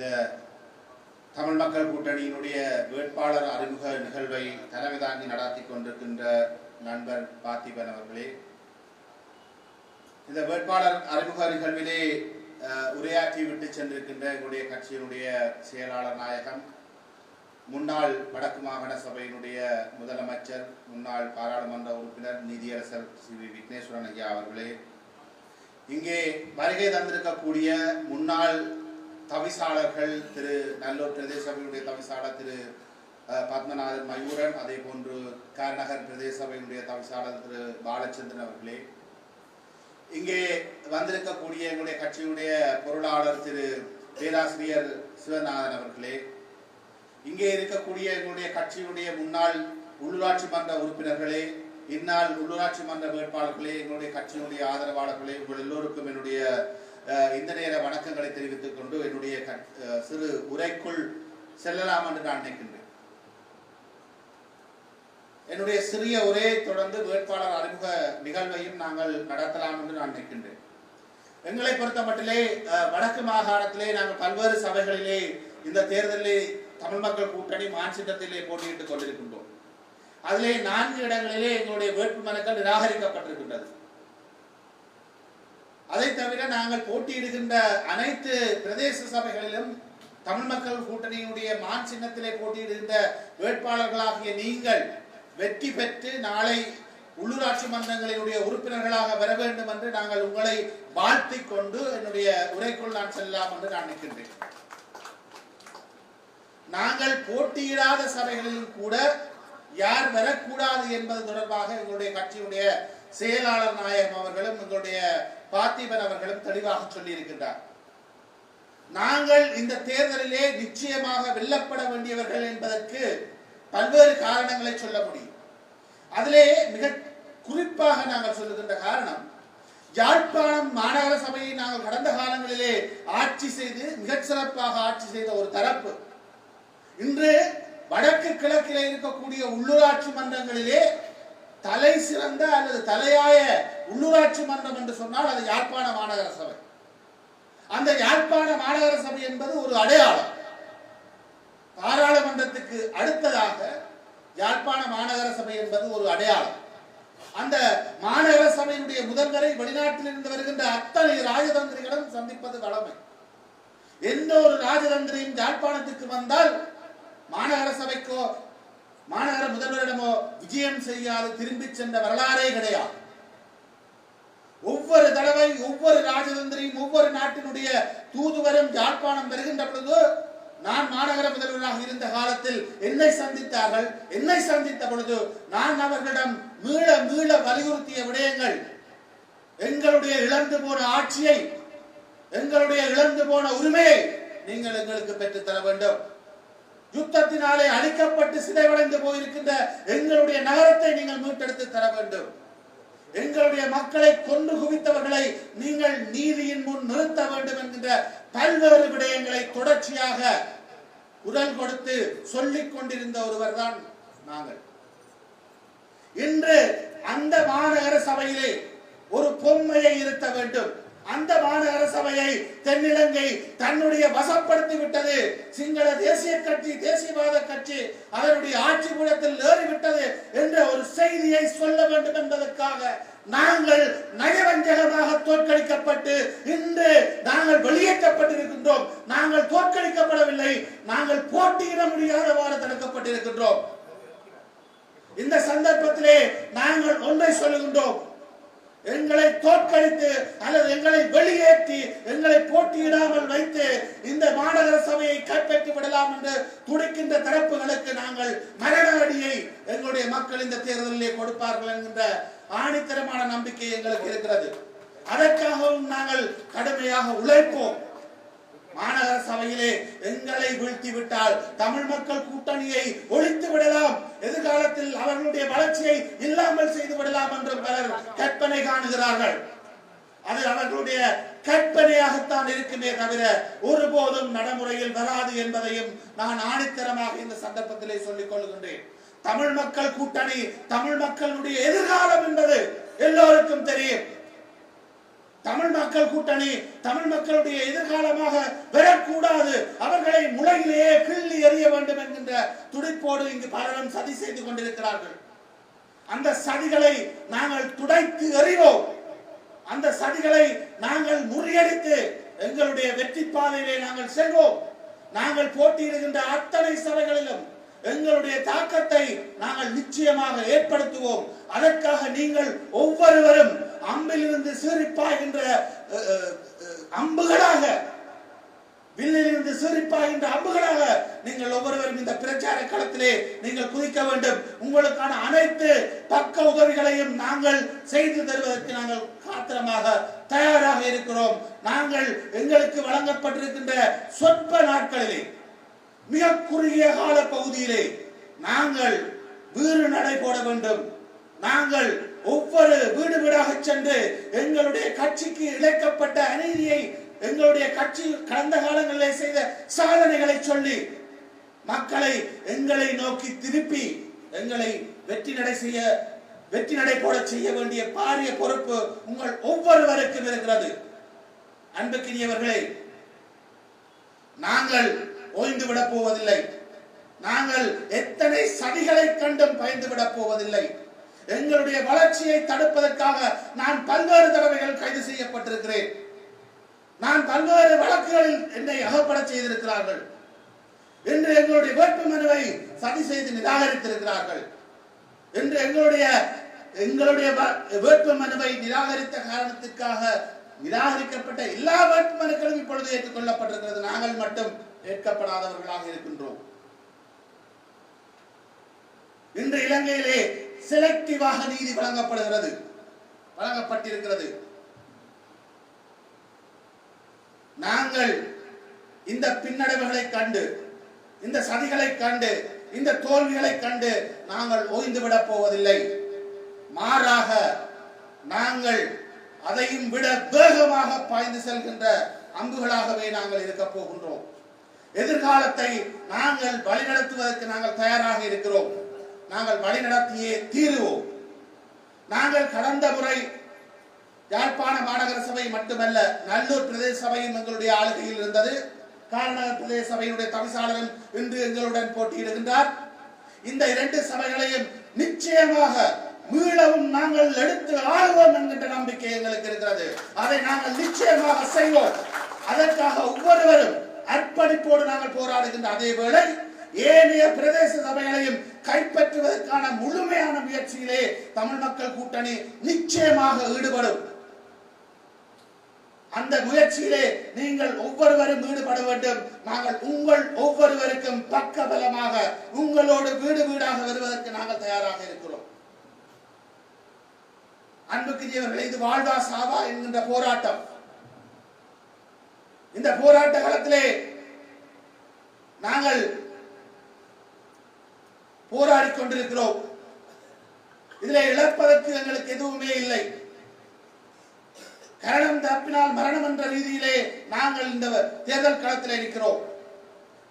இந்த தமிழ் மக்கள் கூட்டணியினுடைய வேட்பாளர் அறிமுக நிகழ்வை தலைமை தாங்கி நடாத்தி கொண்டிருக்கின்ற நண்பர் பார்த்திபன் அவர்களே. இந்த வேட்பாளர் அறிமுக நிகழ்விலே உரையாற்றி விட்டு சென்றிருக்கின்ற எங்களுடைய கட்சியினுடைய செயலாளர் நாயகம் முன்னாள் வடக்கு மாகாண சபையினுடைய முதலமைச்சர் முன்னாள் பாராளுமன்ற உறுப்பினர் நீதியரசர் சி. வி. விக்னேஸ்வரன் ஐயா அவர்களே. இங்கே வருகை தந்திருக்கக்கூடிய முன்னாள் தவிசாளர்கள் திரு நல்லூர் பிரதேச சபையினுடைய தவிசாளர் திரு பத்மநாதன் மயூரன் அதே போன்று கார்நகர் பிரதேச சபையினுடைய தவிசாளர் திரு பாலச்சந்திரன் அவர்களே. இங்கே வந்திருக்கக்கூடிய எங்களுடைய கட்சியினுடைய பொருளாளர் திரு பேராசிரியர் சிவநாதன் அவர்களே இங்கே இருக்கக்கூடிய எங்களுடைய கட்சியினுடைய முன்னாள் உள்ளூராட்சி மன்ற உறுப்பினர்களே இந்நாள் உள்ளூராட்சி மன்ற வேட்பாளர்களே எங்களுடைய கட்சியினுடைய ஆதரவாளர்களே உங்கள் எல்லோருக்கும் என்னுடைய இந்த நேர வணக்கங்களை தெரிவித்துக் கொண்டு என்னுடைய கட்- சிறு உரைக்குள் செல்லலாம் என்று நான் நினைக்கின்றேன். என்னுடைய சிறிய உரையை தொடர்ந்து வேட்பாளர் அறிமுக நிகழ்வையும் நாங்கள் நடத்தலாம் என்று நான் நினைக்கின்றேன். எங்களை பொறுத்த மட்டிலே அஹ், வடக்கு மாகாணத்திலே நாங்கள் பல்வேறு சபைகளிலே இந்த தேர்தலிலே தமிழ் மக்கள் கூட்டணி மான்சிட்டத்திலே போட்டியிட்டுக் கொண்டிருக்கின்றோம். அதிலே நான்கு இடங்களிலே எங்களுடைய வேட்பு மனுக்கள் நிராகரிக்கப்பட்டிருக்கின்றது. அதை தவிர நாங்கள் போட்டியிடுகின்ற அனைத்து பிரதேச சபைகளிலும் தமிழ் மக்கள் கூட்டணியினுடைய மான் சின்னத்திலே போட்டியிடுகின்ற வேட்பாளர்களாகிய நீங்கள் வெற்றி பெற்று நாளை உள்ளூராட்சி மன்றங்களினுடைய உறுப்பினர்களாக வர வேண்டும் என்று நாங்கள் உங்களை வாழ்த்திக் கொண்டு என்னுடைய உரைக்குள் நான் செல்லலாம் என்று நான் நிற்கின்றேன் நாங்கள் போட்டியிடாத சபைகளிலும் கூட யார் வரக்கூடாது என்பது தொடர்பாக எங்களுடைய கட்சியுடைய செயலாளர் நாயகம் அவர்களும் எங்களுடைய பார்த்திபன் அவர்களும் தெளிவாக சொல்லியிருக்கின்றார். நாங்கள் இந்த தேர்தலிலே நிச்சயமாக வெல்லப்பட வேண்டியவர்கள் என்பதற்கு பல்வேறு காரணங்களை சொல்ல முடியும். அதிலே மிக குறிப்பாக நாங்கள் சொல்லுகின்ற காரணம் யாழ்ப்பாணம் மாநகர சபையை நாங்கள் கடந்த காலங்களிலே ஆட்சி செய்து மிகச் சிறப்பாக ஆட்சி செய்த ஒரு தரப்பு. இன்று வடக்கு கிழக்கிலே இருக்கக்கூடிய உள்ளூராட்சி மன்றங்களிலே தலை சிறந்த அல்லது தலையாய உள்ளூராட்சி மன்றம் என்று சொன்னால் அது யாழ்ப்பாண மாநகர சபை. அந்த யாழ்ப்பாண மாநகர சபை என்பது ஒரு அடையாளம். பாராளுமன்றத்துக்கு அடுத்ததாக யாழ்ப்பாண மாநகர சபை என்பது ஒரு அடையாளம். அந்த மாநகர சபையினுடைய முதல்வரை வெளிநாட்டில் இருந்து வருகின்ற அத்தனை ராஜதந்திரிகளும் சந்திப்பது வளமை எந்த ஒரு ராஜதந்திரியும் யாழ்ப்பாணத்துக்கு வந்தால் மாநகர சபைக்கோ மாநகர முதல்வரிடமோ விஜயம் செய்யாது திரும்பி சென்ற வரலாறே கிடையாது. ஒவ்வொரு தடவை ஒவ்வொரு ராஜதந்திரியும் ஒவ்வொரு நாட்டினுடைய தூதுவரும் யாழ்ப்பாணம் வருகின்ற பொழுது நான் மாநகர முதல்வராக இருந்த காலத்தில் என்னை சந்தித்தார்கள். என்னை சந்தித்த பொழுது நான் அவர்களிடம் மீள மீள வலியுறுத்திய விடயங்கள் எங்களுடைய இழந்து போன ஆட்சியை எங்களுடைய இழந்து போன உரிமையை நீங்கள் எங்களுக்கு பெற்றுத் தர வேண்டும். யுத்தத்தினாலே அழிக்கப்பட்டு சிதைவடைந்து போயிருக்கின்ற எங்களுடைய நகரத்தை நீங்கள் மீட்டெடுத்து தர வேண்டும். எங்களுடைய மக்களை கொண்டு குவித்தவர்களை நீங்கள் நீதியின் முன் நிறுத்த வேண்டும் என்கின்ற பல்வேறு விடயங்களை தொடர்ச்சியாக குரல் கொடுத்து சொல்லிக் கொண்டிருந்த ஒருவர் தான் நாங்கள். இன்று அந்த மாநகர சபையிலே ஒரு பொம்மையை இருத்த வேண்டும். அந்த மாநகர சபையை தென்னிலங்கை தன்னுடைய வசப்படுத்தி விட்டது. சிங்கள தேசிய கட்சி தேசியவாத கட்சி அதனுடைய ஆட்சி கூடத்தில் ஏறிவிட்டது என்ற ஒரு செய்தியை சொல்ல வேண்டும் என்பதற்காக நாங்கள் நயவஞ்சகமாக தோற்கடிக்கப்பட்டு இன்று நாங்கள் வெளியேற்றப்பட்டிருக்கின்றோம். நாங்கள் தோற்கடிக்கப்படவில்லை. நாங்கள் போட்டியிட முடியாதவாறு தடுக்கப்பட்டிருக்கின்றோம் இந்த சந்தர்ப்பத்திலே நாங்கள் ஒன்றை சொல்லுகின்றோம். எங்களை தோற்கடித்து அல்லது எங்களை வெளியேற்றி எங்களை போட்டியிடாமல் வைத்து இந்த மாநகர சபையை கைப்பற்றி விடலாம் என்று துடிக்கின்ற தரப்புகளுக்கு நாங்கள் மரண அடியை எங்களுடைய மக்கள் இந்த தேர்தலிலே கொடுப்பார்கள் என்கின்ற ஆணித்தரமான நம்பிக்கை எங்களுக்கு இருக்கிறது. அதற்காகவும் நாங்கள் கடுமையாக உழைப்போம். மாநகர சபையிலே எங்களை வீழ்த்தி விட்டால் தமிழ் மக்கள் கூட்டணியை ஒழித்து விடலாம். எதிர்காலத்தில் அவர்களுடைய வளர்ச்சியை இல்லாமல் செய்து விடலாம் என்று பலர் கற்பனை காணுகிறார்கள். அது அவர்களுடைய கற்பனையாகத்தான் இருக்குமே தவிர ஒருபோதும் நடைமுறையில் வராது என்பதையும் நான் ஆணித்தரமாக இந்த சந்தர்ப்பத்திலே சொல்லிக் கொள்கின்றேன். தமிழ் மக்கள் கூட்டணி தமிழ் மக்களுடைய எதிர்காலம் என்பது எல்லோருக்கும் தெரியும். தமிழ் மக்கள் கூட்டணி தமிழ் மக்களுடைய எதிர்காலமாக பெறக்கூடாது அவர்களை முளையிலேயே கிள்ளி எறிய வேண்டும் என்கின்ற துடிப்போடு இங்கு பலரும் சதி செய்து கொண்டிருக்கிறார்கள். அந்த சதிகளை நாங்கள் துடைத்து எறிவோம். அந்த சதிகளை நாங்கள் முறியடித்து எங்களுடைய வெற்றி பாதையிலே நாங்கள் செல்வோம். நாங்கள் போட்டியிடுகின்ற அத்தனை சபைகளிலும் எங்களுடைய தாக்கத்தை நாங்கள் நிச்சயமாக ஏற்படுத்துவோம். அதற்காக நீங்கள் ஒவ்வொருவரும் அம்பிலிருந்து சீரிப்பாகின்ற அம்புகளாக வில்லிலிருந்து சீரிப்பாகின்ற அம்புகளாக நீங்கள் ஒவ்வொருவரும் இந்த பிரச்சார களத்திலே நீங்கள் குதிக்க வேண்டும். உங்களுக்கான அனைத்து பக்க உதவிகளையும் நாங்கள் செய்து தருவதற்கு நாங்கள் காத்திரமாக தயாராக இருக்கிறோம். நாங்கள் எங்களுக்கு வழங்கப்பட்டிருக்கின்ற சொற்ப நாட்களிலே மிக குறுகிய கால பகுதியிலே நாங்கள் வீறு நடை போட வேண்டும். நாங்கள் ஒவ்வொரு வீடு வீடாக சென்று எங்களுடைய கட்சிக்கு இழைக்கப்பட்ட அநீதியை எங்களுடைய கட்சி கடந்த காலங்களில் செய்த சாதனைகளை சொல்லி மக்களை எங்களை நோக்கி திருப்பி எங்களை வெற்றி நடை செய்ய வெற்றி நடை போட செய்ய வேண்டிய பாரிய பொறுப்பு உங்கள் ஒவ்வொருவருக்கும் இருக்கிறது. அன்புக்கினியவர்களே நாங்கள் ஓய்ந்து விட போவதில்லை. நாங்கள் எத்தனை சதிகளை கண்டும் பயந்து விடப் போவதில்லை. எங்களுடைய வளர்ச்சியை தடுப்பதற்காக நான் பல்வேறு தடவைகள் கைது செய்யப்பட்டிருக்கிறேன். நான் பல்வேறு வழக்குகளில் என்னை அகப்பட செய்திருக்கிறார்கள். என்று எங்களுடைய வேட்பு மனுவை சதி செய்து நிராகரித்திருக்கிறார்கள். என்று எங்களுடைய எங்களுடைய வ- வேட்பு மனுவை நிராகரித்த காரணத்திற்காக நிராகரிக்கப்பட்ட எல்லா வேட்பு மனுக்களும் இப்பொழுது ஏற்றுக்கொள்ளப்பட்டிருக்கிறது. நாங்கள் மட்டும் ஏற்கப்படாதவர்களாக இருக்கின்றோம். இன்று இலங்கையிலே செலக்டிவாக நீதி வழங்கப்படுகிறது. வழங்கப்பட்டிருக்கிறது. நாங்கள் இந்த பின்னடைவுகளை கண்டு இந்த சதிகளை கண்டு இந்த தோல்விகளை கண்டு நாங்கள் ஓய்ந்து விடப் போவதில்லை. மாறாக நாங்கள் அதையும் விட வேகமாக பாய்ந்து செல்கின்ற அம்புகளாகவே நாங்கள் இருக்க போகின்றோம். எதிர்காலத்தை நாங்கள் வழிநடத்துவதற்கு நாங்கள் தயாராக இருக்கிறோம். நாங்கள் வழிநடத்தியே தீருவோம். நாங்கள் கடந்த முறை யாழ்ப்பாண மாநகர சபை மட்டுமல்ல நல்லூர் பிரதேச சபையும் எங்களுடைய ஆளுகையில் இருந்தது. காரநகர் பிரதேச சபையினுடைய தவிசாளரும் இன்று எங்களுடன் போட்டியிடுகின்றார். இந்த இரண்டு சபைகளையும் நிச்சயமாக மீளவும் நாங்கள் எடுத்து ஆளுவோம் என்கின்ற நம்பிக்கை எங்களுக்கு இருக்கிறது. அதை நாங்கள் நிச்சயமாக செய்வோம். அதற்காக ஒவ்வொருவரும் அர்ப்பணிப்போடு நாங்கள் போராடுகின்ற அதே வேளை ஏனைய பிரதேச சபைகளையும் கைப்பற்றுவதற்கான முழுமையான முயற்சியிலே தமிழ் மக்கள் கூட்டணி நிச்சயமாக ஈடுபடும். அந்த முயற்சியிலே நீங்கள் ஒவ்வொருவரும் ஈடுபட வேண்டும். நாங்கள் உங்கள் ஒவ்வொருவருக்கும் பக்க பலமாக உங்களோடு வீடு வீடாக வருவதற்கு நாங்கள் தயாராக இருக்கிறோம். அன்புக்குரியவர்கள் இது வாழ்வா சாவா என்கின்ற போராட்டம். இந்த போராட்ட காலத்திலே நாங்கள் போராடி கொண்டிருக்கிறோம் இதில் இழப்பதற்கு எங்களுக்கு எதுவுமே இல்லை. கரணம் தப்பினால் மரணம் என்ற ரீதியிலே நாங்கள் இந்த தேர்தல் களத்தில் இருக்கிறோம்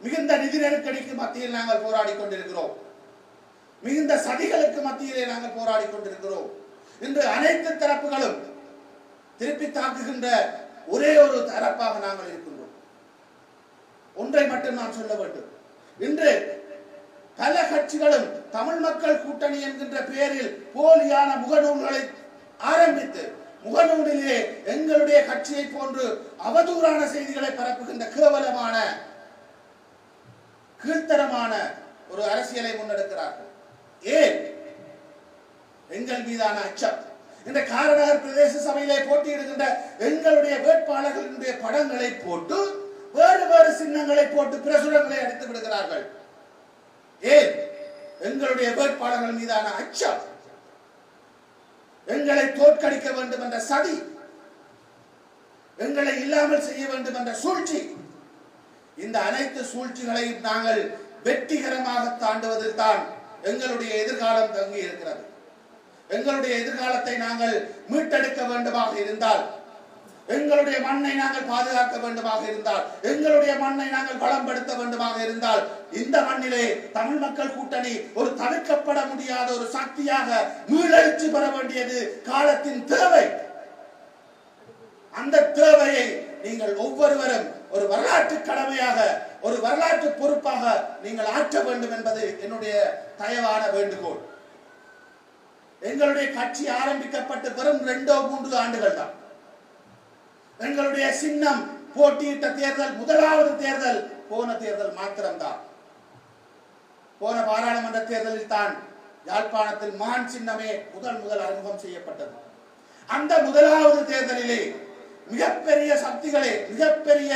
மிகுந்த நிதி நெருக்கடிக்கு மத்தியில் நாங்கள் போராடி கொண்டிருக்கிறோம் மிகுந்த சதிகளுக்கு மத்தியிலே நாங்கள் போராடி கொண்டிருக்கிறோம் இன்று அனைத்து தரப்புகளும் திருப்பி தாக்குகின்ற ஒரே ஒரு தரப்பாக நாங்கள் இருக்கின்றோம். ஒன்றை மட்டும் நான் சொல்ல வேண்டும். இன்று பல கட்சிகளும் தமிழ் மக்கள் கூட்டணி என்கின்ற பெயரில் போலியான முகநூல்களை ஆரம்பித்து முகநூலிலே எங்களுடைய கட்சியை போன்று அவதூறான செய்திகளை பரப்புகின்ற கேவலமான கீழ்த்தரமான ஒரு அரசியலை முன்னெடுக்கிறார்கள். ஏன்? எங்கள் மீதான அச்சம். இந்த காரநகர் பிரதேச சபையிலே போட்டியிடுகின்ற எங்களுடைய வேட்பாளர்களுடைய படங்களை போட்டு வேறு வேறு சின்னங்களை போட்டு பிரசுரங்களை அடித்து விடுகிறார்கள் ஏன்? எங்களுடைய வேட்பாளர்கள் மீதான அச்சம். எங்களை தோற்கடிக்க வேண்டும் என்ற சதி. எங்களை இல்லாமல் செய்ய வேண்டும் என்ற சூழ்ச்சி. இந்த அனைத்து சூழ்ச்சிகளையும் நாங்கள் வெற்றிகரமாக தாண்டுவதில் தான் எங்களுடைய எதிர்காலம் தங்கி இருக்கிறது எங்களுடைய எதிர்காலத்தை நாங்கள் மீட்டெடுக்க வேண்டுமாக இருந்தால் எங்களுடைய மண்ணை நாங்கள் பாதுகாக்க வேண்டுமாக இருந்தால் எங்களுடைய மண்ணை நாங்கள் வளம்படுத்த வேண்டுமாக இருந்தால் இந்த மண்ணிலே தமிழ் மக்கள் கூட்டணி ஒரு தடுக்கப்பட முடியாத ஒரு சக்தியாக மீளெழுச்சி பெற வேண்டியது காலத்தின் தேவை. அந்த தேவையை நீங்கள் ஒவ்வொருவரும் ஒரு வரலாற்று கடமையாக ஒரு வரலாற்று பொறுப்பாக நீங்கள் ஆற்ற வேண்டும் என்பது என்னுடைய தயவான வேண்டுகோள். எங்களுடைய கட்சி ஆரம்பிக்கப்பட்டு வெறும் ரெண்டோ மூன்று ஆண்டுகள் தான். எங்களுடைய சின்னம் போட்டியிட்ட தேர்தல் முதலாவது தேர்தல் போன தேர்தல் மாத்திரம்தான். போன பாராளுமன்ற தேர்தலில் தான் யாழ்ப்பாணத்தில் மான் சின்னமே முதல் முதல் அறிமுகம் செய்யப்பட்டது. அந்த முதலாவது தேர்தலிலே மிகப்பெரிய சக்திகளே மிகப்பெரிய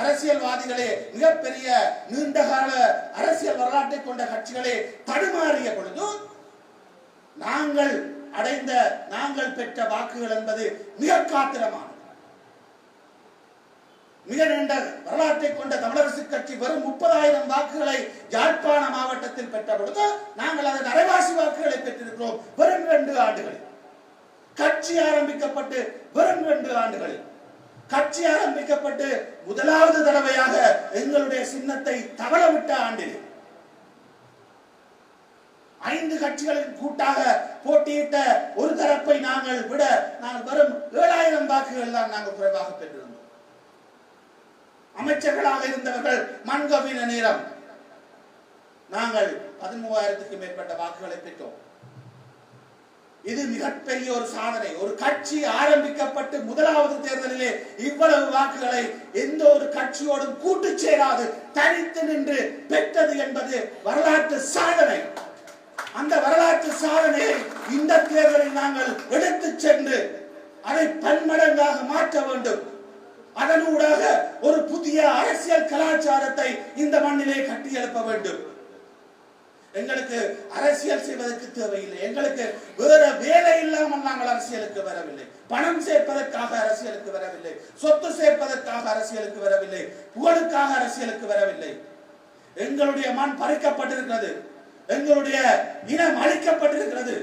அரசியல்வாதிகளே மிகப்பெரிய நீண்டகால அரசியல் வரலாற்றை கொண்ட கட்சிகளே தடுமாறிய பொழுது நாங்கள் அடைந்த நாங்கள் பெற்ற வாக்குகள் என்பது மிக காத்திரமான மிக நீண்ட வரலாற்றை கொண்ட தமிழரசு கட்சி வெறும் முப்பதாயிரம் வாக்குகளை யாழ்ப்பாண மாவட்டத்தில் பெற்ற பொழுது நாங்கள் அதன் அரைவாசி வாக்குகளை பெற்றிருக்கிறோம் வெறும் ரெண்டு ஆண்டுகளில். கட்சி ஆரம்பிக்கப்பட்டு வெறும் ரெண்டு ஆண்டுகளில். கட்சி ஆரம்பிக்கப்பட்டு முதலாவது தடவையாக எங்களுடைய சின்னத்தை தவளவிட்ட ஆண்டில். ஐந்து கட்சிகளின் கூட்டாக போட்டியிட்ட ஒரு தரப்பை நாங்கள் விட நாங்கள் வெறும் ஏழாயிரம் வாக்குகள் தான் நாங்கள் குறைவாக பெற்றிருந்தோம். அமைச்சர்களாக இருந்தவர்கள் மண்கவின நேரம். நாங்கள் பதிமூவாயிரத்துக்கு மேற்பட்ட வாக்குகளை பெற்றோம். இது மிகப்பெரிய ஒரு சாதனை. ஒரு கட்சி ஆரம்பிக்கப்பட்டு முதலாவது தேர்தலிலே இவ்வளவு வாக்குகளை எந்த ஒரு கட்சியோடும் கூட்டு சேராது தனித்து நின்று பெற்றது என்பது வரலாற்று சாதனை. அந்த வரலாற்று சாதனையை இந்த தேர்தலில் நாங்கள் எடுத்து சென்று அதை பன்மடங்காக மாற்ற வேண்டும். அதனூடாக ஒரு புதிய அரசியல் கலாச்சாரத்தை இந்த மண்ணிலே கட்டியெழுப்ப வேண்டும். எங்களுக்கு அரசியல் செய்வதற்கு தேவையில்லை. எங்களுக்கு வேற வேலை இல்லாமல் நாங்கள் அரசியலுக்கு வரவில்லை. பணம் சேர்ப்பதற்காக அரசியலுக்கு வரவில்லை. சொத்து சேர்ப்பதற்காக அரசியலுக்கு வரவில்லை. புகழுக்காக அரசியலுக்கு வரவில்லை. எங்களுடைய மண் பறிக்கப்பட்டிருக்கிறது. எங்களுடைய இனம் அழிக்கப்பட்டிருக்கிறது.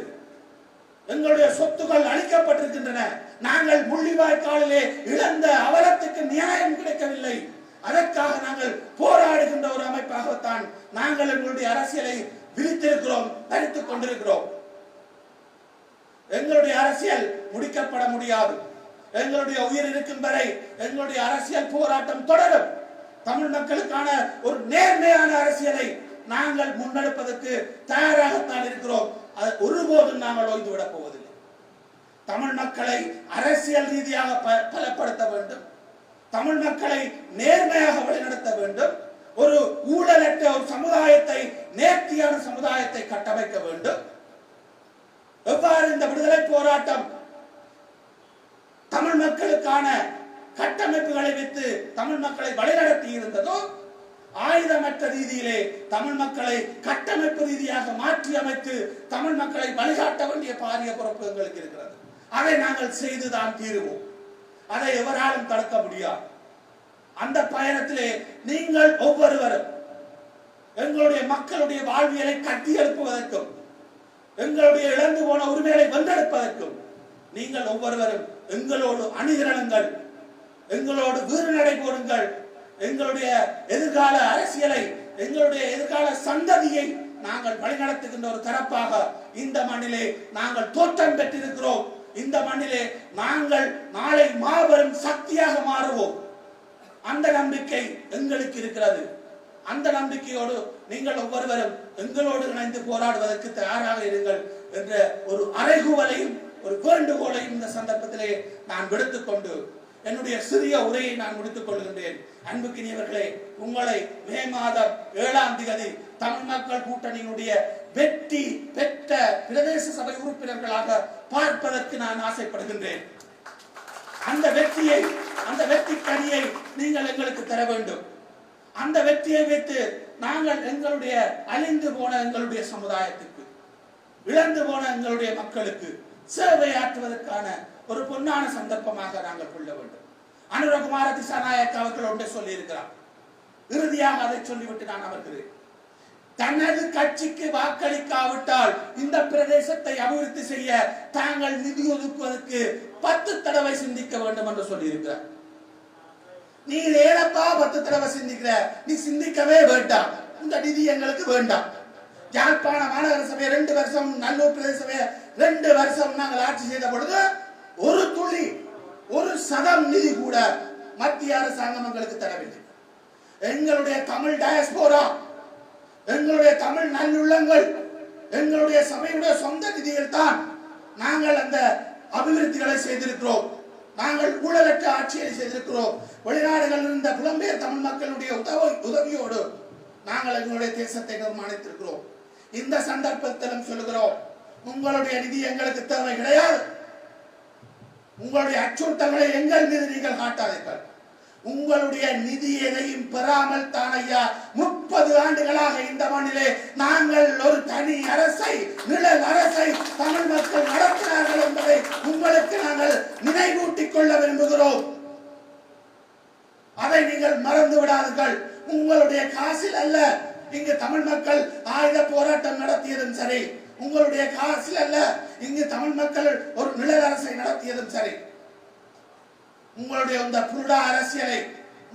எங்களுடைய சொத்துக்கள் அழிக்கப்பட்டிருக்கின்றன. நாங்கள் முள்ளிவாய்க்காலிலே இழந்த அவலத்துக்கு நியாயம் கிடைக்கவில்லை. அதற்காக நாங்கள் போராடுகின்ற ஒரு அமைப்பாகத்தான் நாங்கள் எங்களுடைய அரசியலை விரித்திருக்கிறோம் தரித்துக் கொண்டிருக்கிறோம். எங்களுடைய அரசியல் முடிக்கப்பட முடியாது. எங்களுடைய உயிர் இருக்கும் வரை எங்களுடைய அரசியல் போராட்டம் தொடரும். தமிழ் மக்களுக்கான ஒரு நேர்மையான அரசியலை நாங்கள் முன்னெடுப்பதற்கு தயாராகத்தான் இருக்கிறோம். அது ஒருபோதும் நாங்கள் ஓய்ந்து விடப் போவதில்லை. தமிழ் மக்களை அரசியல் ரீதியாக பலப்படுத்த வேண்டும். தமிழ் மக்களை நேர்மையாக வழிநடத்த வேண்டும். ஒரு ஊழலற்ற ஒரு சமுதாயத்தை நேர்த்தியான சமுதாயத்தை கட்டமைக்க வேண்டும். எவ்வாறு இந்த விடுதலை போராட்டம் தமிழ் மக்களுக்கான கட்டமைப்புகளை வைத்து தமிழ் மக்களை வழிநடத்தி இருந்ததோ ஆயுதமற்ற ரீதியிலே தமிழ் மக்களை கட்டமைப்பு ரீதியாக மாற்றி அமைத்து தமிழ் மக்களை வழிகாட்ட வேண்டிய பாரிய பொறுப்பு எங்களுக்கு இருக்கிறது. அதை நாங்கள் செய்துதான் தீருவோம். அதை எவராலும் தடுக்க முடியாது. அந்த பயணத்திலே நீங்கள் ஒவ்வொருவரும் எங்களுடைய மக்களுடைய வாழ்வியலை கட்டி எழுப்புவதற்கும் எங்களுடைய இழந்து போன உரிமைகளை வென்றெடுப்பதற்கும் நீங்கள் ஒவ்வொருவரும் எங்களோடு அணிதிரளுங்கள் எங்களோடு வீறு நடை போடுங்கள் எங்களுடைய எதிர்கால அரசியலை எங்களுடைய எதிர்கால சந்ததியை நாங்கள் வழிநடத்துகின்ற ஒரு தரப்பாக இந்த மண்ணிலே நாங்கள் தோற்றம் பெற்றிருக்கிறோம். மண்ணிலே நாங்கள் நாளை மாபெரும் சக்தியாக மாறுவோம். அந்த நம்பிக்கை எங்களுக்கு இருக்கிறது. அந்த நம்பிக்கையோடு நீங்கள் ஒவ்வொருவரும் எங்களோடு இணைந்து போராடுவதற்கு தயாராக இருங்கள் என்ற ஒரு அறைகூவலையும் ஒரு வேண்டுகோளையும் இந்த சந்தர்ப்பத்திலே நான் விடுத்துக் கொண்டு என்னுடைய சிறிய உரையை நான் முடித்துக் கொள்கின்றேன். அன்புக்கினியவர்களே உங்களை மே மாதம் ஏழாம் தேதி தமிழ் மக்கள் கூட்டணியினுடைய வெற்றி பெற்ற பிரதேச சபை உறுப்பினர்களாக பார்ப்பதற்கு நான் ஆசைப்படுகின்றேன். அந்த வெற்றியை அந்த வெற்றி கனியை நீங்கள் எங்களுக்கு தர வேண்டும். அந்த வெற்றியை வைத்து நாங்கள் எங்களுடைய அழிந்து போன எங்களுடைய சமுதாயத்துக்கு இழந்து போன எங்களுடைய மக்களுக்கு சேவையாற்றுவதற்கான ஒரு பொன்னான சந்தர்ப்பமாக நாங்கள் கொள்ள வேண்டும். அனுரகுமார திசாநாயக் அவர்கள் ஒன்றை சொல்லியிருக்கிறார். இறுதியாக அதை சொல்லிவிட்டு நான் அமர்கிறேன். தனது கட்சிக்கு வாக்களிக்காவிட்டால் இந்த பிரதேசத்தை அபிவிருத்தி செய்ய தாங்கள் நிதி ஒதுக்குவதற்கு பத்து தடவை சிந்திக்க வேண்டும் என்று சொல்லியிருக்கிறார். நீ ஏழப்பா பத்து தடவை சிந்திக்கிற. நீ சிந்திக்கவே வேண்டாம். இந்த நிதி எங்களுக்கு வேண்டாம். யாழ்ப்பாண மாநகர சபை ரெண்டு வருஷம் நல்லூர் பிரதேச சபையை ரெண்டு வருஷம் நாங்கள் ஆட்சி செய்த பொழுது ஒரு துளி ஒரு சதம் நிதி கூட மத்திய அரசாங்கம் எங்களுக்கு தரவில்லை. எங்களுடைய தமிழ் டயஸ்போரா எங்களுடைய தமிழ் நல்லுள்ளங்கள் எங்களுடைய சபையுடைய சொந்த நிதியில் தான் நாங்கள் அந்த அபிவிருத்திகளை செய்திருக்கிறோம். நாங்கள் ஊழலற்ற ஆட்சியை செய்திருக்கிறோம். வெளிநாடுகளில் இருந்த புலம்பெயர் தமிழ் மக்களுடைய உதவி உதவியோடு நாங்கள் எங்களுடைய தேசத்தை நிர்மாணித்திருக்கிறோம். இந்த சந்தர்ப்பத்திலும் சொல்லுகிறோம் உங்களுடைய நிதி எங்களுக்கு தேவை கிடையாது. உங்களுடைய அச்சுறுத்தல்களை எங்கள் மீது நீங்கள் காட்டாதீர்கள். உங்களுடைய நிதி எதையும் பெறாமல் தான் ஐயா முப்பது ஆண்டுகளாக இந்த மண்ணிலே நாங்கள் ஒரு தனி அரசை நிழல் அரசை தமிழ் மக்கள் நடத்தினார்கள் என்பதை உங்களுக்கு நாங்கள் நினைவூட்டிக் கொள்ள விரும்புகிறோம். அதை நீங்கள் மறந்து விடாதீர்கள். உங்களுடைய காசில் அல்ல இங்கு தமிழ் மக்கள் ஆயுத போராட்டம் நடத்தியதும் சரி. உங்களுடைய காசில் அல்ல இங்கு தமிழ் மக்கள் ஒரு நிழல் அரசை நடத்தியதும் சரி. உங்களுடைய இந்த புருடா அரசியலை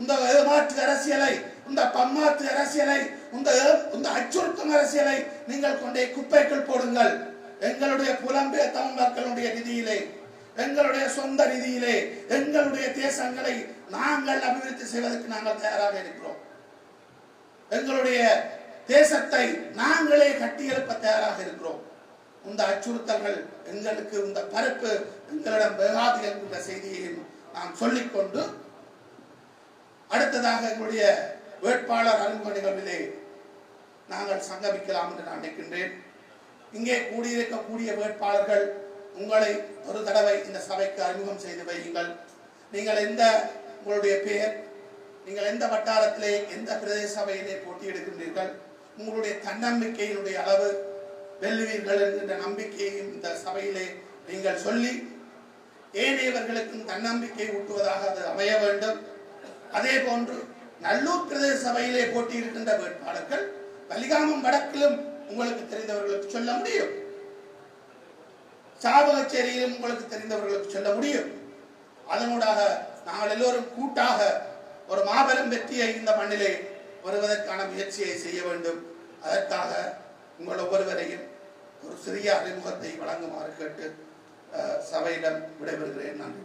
இந்த ஏமாற்று அரசியலை இந்த பம்மாத்து அரசியலை இந்த இந்த அச்சுறுத்தும் அரசியலை நீங்கள் கொண்டே குப்பைக்குள் போடுங்கள். எங்களுடைய புலம்பெயர் தமிழ் மக்களுடைய நிதியிலே எங்களுடைய சொந்த நிதியிலே எங்களுடைய தேசங்களை நாங்கள் அபிவிருத்தி செய்வதற்கு நாங்கள் தயாராக இருக்கிறோம். எங்களுடைய தேசத்தை நாங்களே கட்டியெழுப்ப தயாராக இருக்கிறோம். இந்த அச்சுறுத்தல்கள் எங்களுக்கு இந்த பரப்பு எங்களிடம் வேகாது என்கின்ற செய்தியையும் நாம் சொல்லிக்கொண்டு அடுத்ததாக எங்களுடைய வேட்பாளர் அறிமுக நிகழ்விலே நாங்கள் சங்கமிக்கலாம் என்று நான் நினைக்கின்றேன். இங்கே கூடியிருக்கக்கூடிய வேட்பாளர்கள் உங்களை ஒரு தடவை இந்த சபைக்கு அறிமுகம் செய்து வையுங்கள். நீங்கள் எந்த உங்களுடைய பெயர் நீங்கள் எந்த வட்டாரத்திலே எந்த பிரதேச சபையிலே போட்டியிடுகின்றீர்கள் உங்களுடைய தன்னம்பிக்கையினுடைய அளவு வெல்லுவீர்கள் என்கின்ற நம்பிக்கையையும் இந்த சபையிலே நீங்கள் சொல்லி ஏனையவர்களுக்கும் தன்னம்பிக்கை ஊட்டுவதாக அது அமைய வேண்டும். அதே போன்று நல்லூர் பிரதேச சபையிலே போட்டியிடுகின்ற வேட்பாளர்கள் வலிகாமம் வடக்கிலும் உங்களுக்கு தெரிந்தவர்களுக்கு சொல்ல முடியும். சாவகச்சேரியிலும் உங்களுக்கு தெரிந்தவர்களுக்கு சொல்ல முடியும். அதனூடாக நாங்கள் எல்லோரும் கூட்டாக ஒரு மாபெரும் வெற்றியை இந்த மண்ணிலே வருவதற்கான முயற்சியை செய்ய வேண்டும். அதற்காக உங்கள் ஒவ்வொருவரையும் ஒரு சிறிய அறிமுகத்தை வழங்குமாறு கேட்டு அஹ், சபையிடம் விடைபெறுகிறேன். நன்றி.